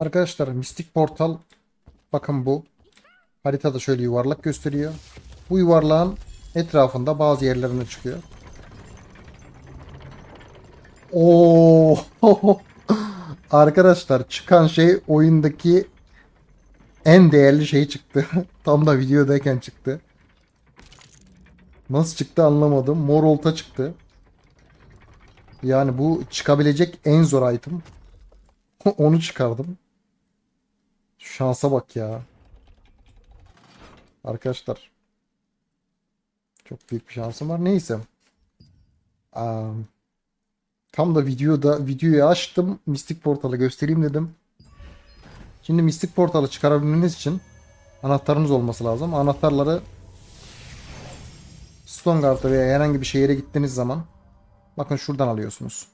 Arkadaşlar Mistik Portal bakın bu. Haritada şöyle yuvarlak gösteriyor. Bu yuvarlağın etrafında bazı yerlerine çıkıyor. Oo! Arkadaşlar çıkan şey oyundaki en değerli şey çıktı. Tam da videodayken çıktı. Nasıl çıktı anlamadım. Mor olta çıktı. Yani bu çıkabilecek en zor item. Onu çıkardım. Şansa bak ya. Arkadaşlar. Çok büyük bir şansım var. Neyse. Aa, tam da videoda videoyu açtım. Mistik Portal'ı göstereyim dedim. Şimdi Mistik Portal'ı çıkarabilmeniz için anahtarınız olması lazım. Anahtarları Stoneguard'a veya herhangi bir şehire gittiğiniz zaman bakın şuradan alıyorsunuz.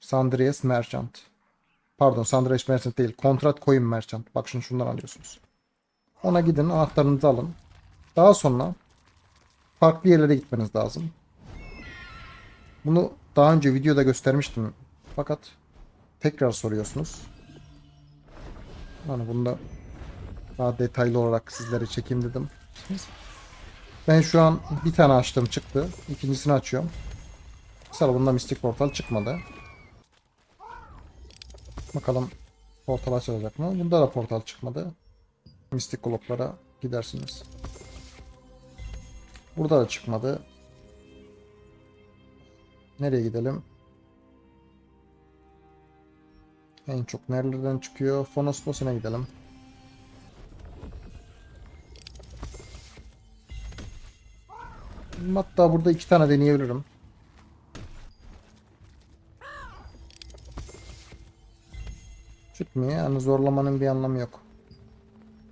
Sandrias Merchant. Pardon Sandrias Merchant değil. Kontrat Coin Merchant. Bak şunu şundan alıyorsunuz. Ona gidin anahtarınızı alın. Daha sonra farklı yerlere gitmeniz lazım. Bunu daha önce videoda göstermiştim. Fakat tekrar soruyorsunuz. Hani bunu da daha detaylı olarak sizlere çekeyim dedim. Ben şu an bir tane açtım çıktı. İkincisini açıyorum. Mesela bunda mistik portal çıkmadı. Bakalım portal açılacak mı? Bunda da portal çıkmadı. Mistik globlara gidersiniz. Burada da çıkmadı. Nereye gidelim? En çok nerelerden çıkıyor? Fonospos'una gidelim. Hatta burada iki tane deneyebilirim. Çıkmıyor yani zorlamanın bir anlamı yok.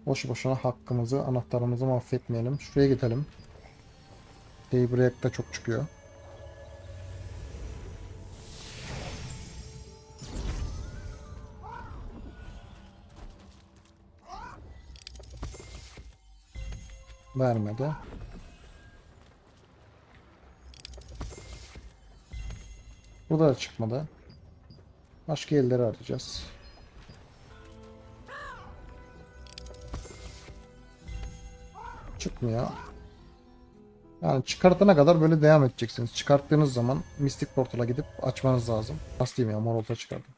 Boşu boşuna hakkımızı, anahtarımızı mahvetmeyelim. Şuraya gidelim. Daybreak'ta çok çıkıyor. Vermedi. Burada da çıkmadı. Başka yerleri arayacağız. Çıkmıyor. Yani çıkartana kadar böyle devam edeceksiniz. Çıkarttığınız zaman Mystic Portal'a gidip açmanız lazım. Nasıl diyeyim ya mor olta çıkardım.